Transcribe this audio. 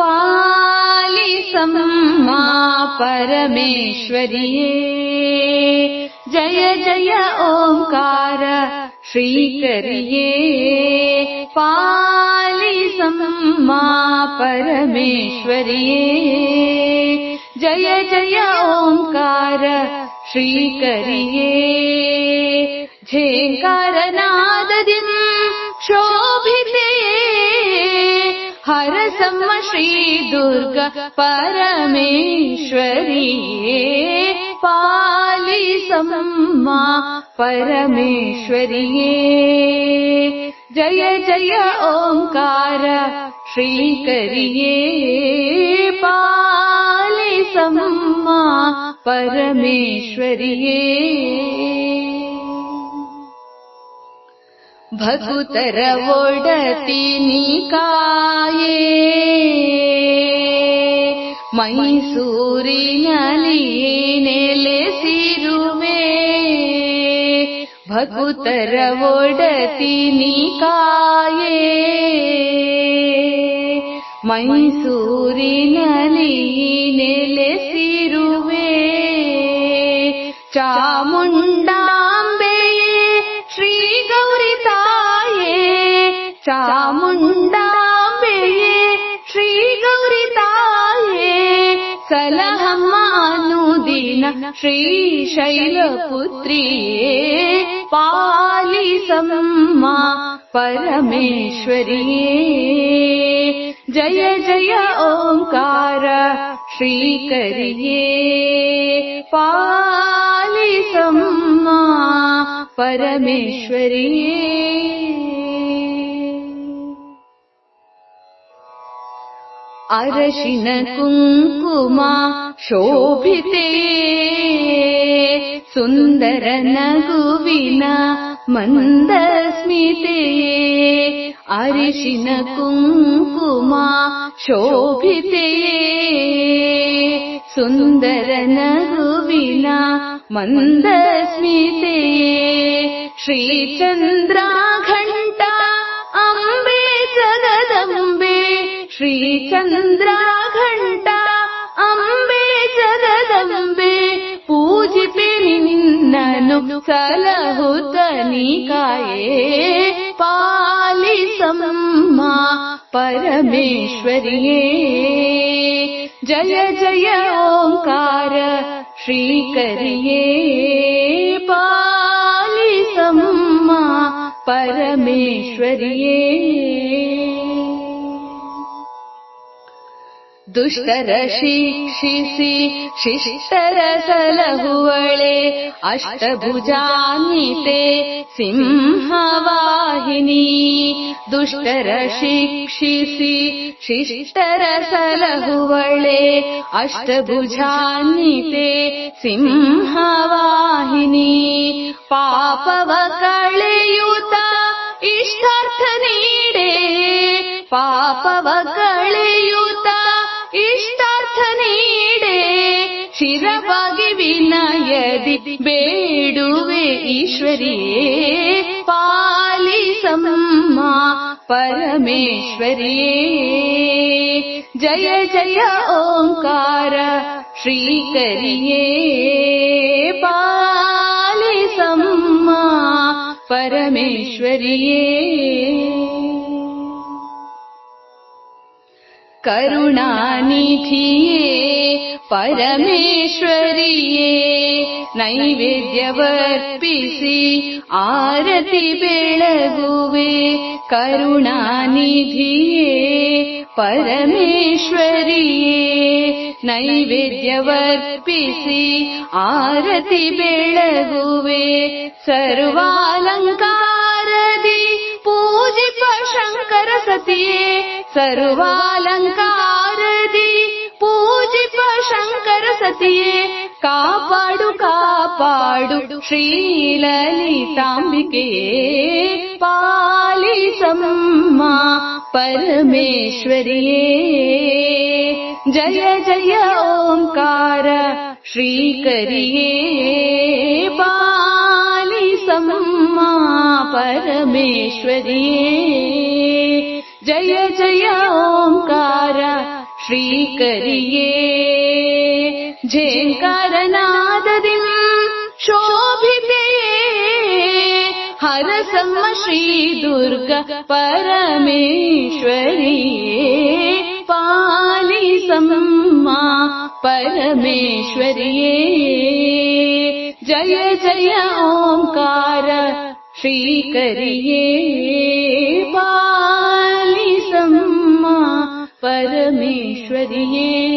पालिसम्मा परमेश्वरिये। जय जय ओङ्कार श्रीकरिये। पालिसम्मा परमेश्वरिये। जय जय ओङ्कार श्रीकरिये। झेङ्कारनाददिम् शोभिते हरसम्म श्रीदुर्ग परमेश्वरिये पालिसम्मा परमेश्वरिये जय जय ओङ्कार श्रीकरिये पालिसम्मा परमेश्वरिये भगुतर ओडति निकाये मैसूरिनली नेलेसिरुवे भगुतर ओडति निकाये मैसूरिनली नेलेसिरुवे चामुण्डाम्बेये चामुण्डाम्बेये श्रीगौरिताये सलहमानुदिन श्रीशैलपुत्रिये पालिसम्मा परमेश्वरिये जय जय ओङ्कार श्रीकरिये पालिसम्मा परमेश्वरिये अरशिन कुङ्कुमा शोभिते सुन्दर नगुविन मन्दस्मिते अरिशिन कुङ्कुमा शोभिते सुन्दर नगुविन मन्दस्मिते श्रीचन्द्राघण्टा श्रीचन्द्राघण्टा अम्बे जगदम्बे पूजिपे निन्ननु सलहुतनिकाये पालिसम्मा परमेश्वरिये जय जय ओङ्कार श्रीकरिये पालिसम्मा परमेश्वरिये ದುಷ್ಟರ ಶಿಕ್ಷಿಸಿ ಶಿಷ್ಟರ ಸಲಹುವಳೆ ಅಷ್ಟಭುಜಾನ್ವಿತೆ ಸಿಂಹವಾಹಿನಿ. ದುಷ್ಟರ ಶಿಕ್ಷಿಸಿ ಶಿಷ್ಟರ ಸಲಹುವಳೆ ಅಷ್ಟಭುಜಾನ್ವಿತೆ ಸಿಂಹವಾಹಿನಿ. ಪಾಪವ ಕಳೆಯುತ ಇಷ್ಟಾರ್ಥ ನೀಡೆ, ಪಾಪವ ಶಿರವಾಗಿ ವಿನಯದಿ ಬೇಡುವೆ ಈಶ್ವರಿಯೇ ಪಾಲಿಸಮ್ಮ ಪರಮೇಶ್ವರಿಯೇ ಜಯ ಜಯ ಓಂಕಾರ ಶ್ರೀಕರಿಯೇ ಪಾಲಿಸಮ್ಮ परमेश्वरिये करुणानिधिये परमेश्वरिये नैवेद्यवर्पिसि आरति बेळगुवे करुणानिधिये परमेश्वरिये नैवेद्यवर्पिसि आरति बेळगुवे सर्वालङ्कारदि पूजिप शङ्कर सतिये सर्वालङ्कारदि शङ्कर सतिये कापाडु कापाडु श्रीललिताम्बिकेये पालिसम्मा परमेश्वरिये। जय जय ओङ्कार श्रीकरिये। पालिसम्मा परमेश्वरिये। जय जय ओङ्कार श्रीकरिये हरसम्म श्रीदुर्ग परमेश्वरिये पालिसम्मा परमेश्वरिये जय जय ओङ्कार श्रीकरिये पालिसम्मा परमेश्वरिये